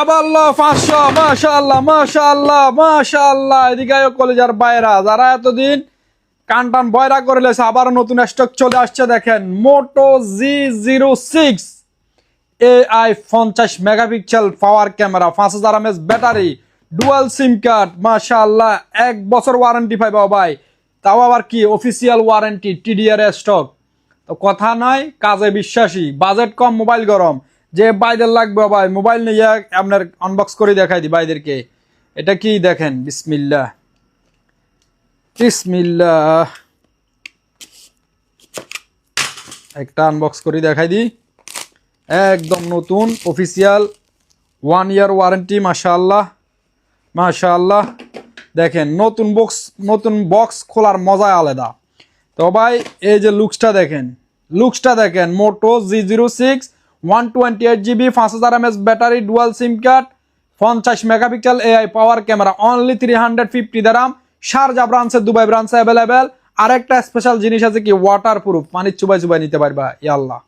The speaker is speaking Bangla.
আবাল্লাহ মাশাল্লাহ মাশাল্লাহ মাশাল্লাহ এদিকে আয়ো কলেজার যারা বয়রা আবার নতুন স্টক চলে আসছে দেখেন। Moto G zero six AI পঞ্চাশ মেগাপিক্সেল পাওয়ার ক্যামেরা পাঁচ হাজার ব্যাটারি ডুয়াল সিম কার্ড মাশাল্লাহ এক বছর ওয়ারেন্টি পাইবা ভাই। তাও আবার কি অফিসিয়াল ওয়ারেন্টি টিডিআর স্টক তো কথা নয়, কাজে বিশ্বাসী বাজেট কম মোবাইল গরম। যে বাইদের লাগবে ভাই, মোবাইল নিয়ে আপনার আনবক্স করে দেখাই দি ভাইদেরকে এটা কি দেখেন? বিসমিল্লা বিসমিল্লা একটা আনবক্স করে দেখাই দিই একদম নতুন অফিসিয়াল ওয়ান ইয়ার ওয়ারেন্টি মাশাআল্লাহ। মাশাআল্লাহ। দেখেন, নতুন বক্স নতুন বক্স খোলার মজা আলাদা। তো ভাই, এই যে লুকসটা দেখেন। লুকসটা দেখেন Moto G zero six one twenty eight GB পাঁচ হাজার mAh battery dual SIM card পঞ্চাশ megapixel AI power camera only three hundred fifty dirham Sharjah ব্রাঞ্চে দুবাই ব্রাঞ্চে অ্যাভেলেবেল আরেকটা স্পেশাল জিনিস আছে কি ওয়াটার প্রুফ পানির চুবাই চুবাই নিতে পারবা, ইয়াল্লাহ।